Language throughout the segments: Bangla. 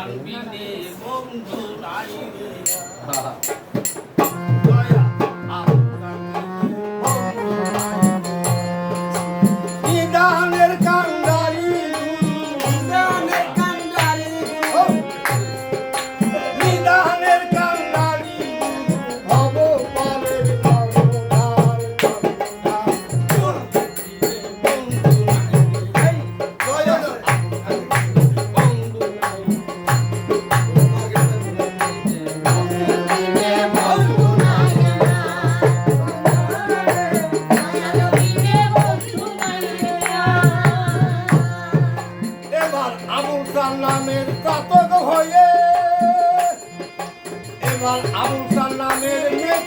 তার বিনে বন্ধু নাই রে সাল্লামের কাতক হয়ে? এবার আবুল সাল্লামের মেয়ে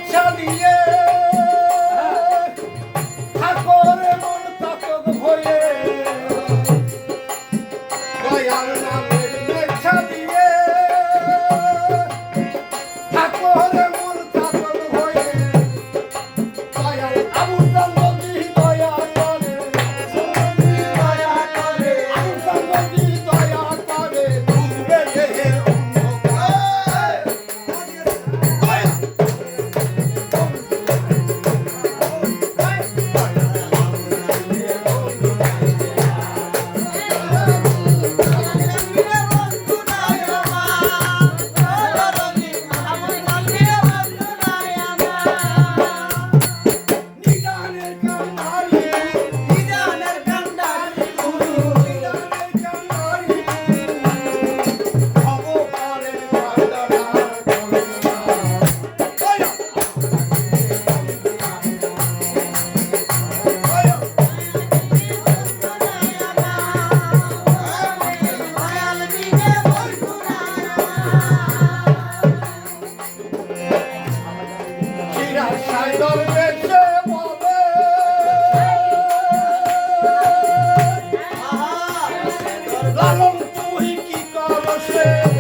Yeah.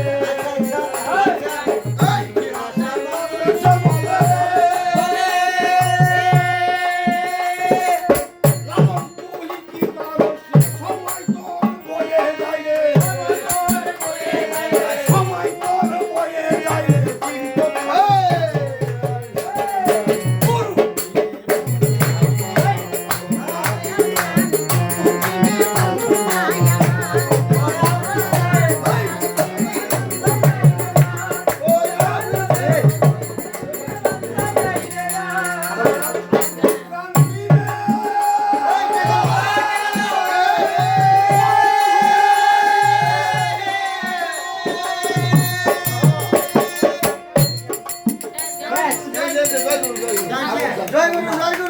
来一个来一个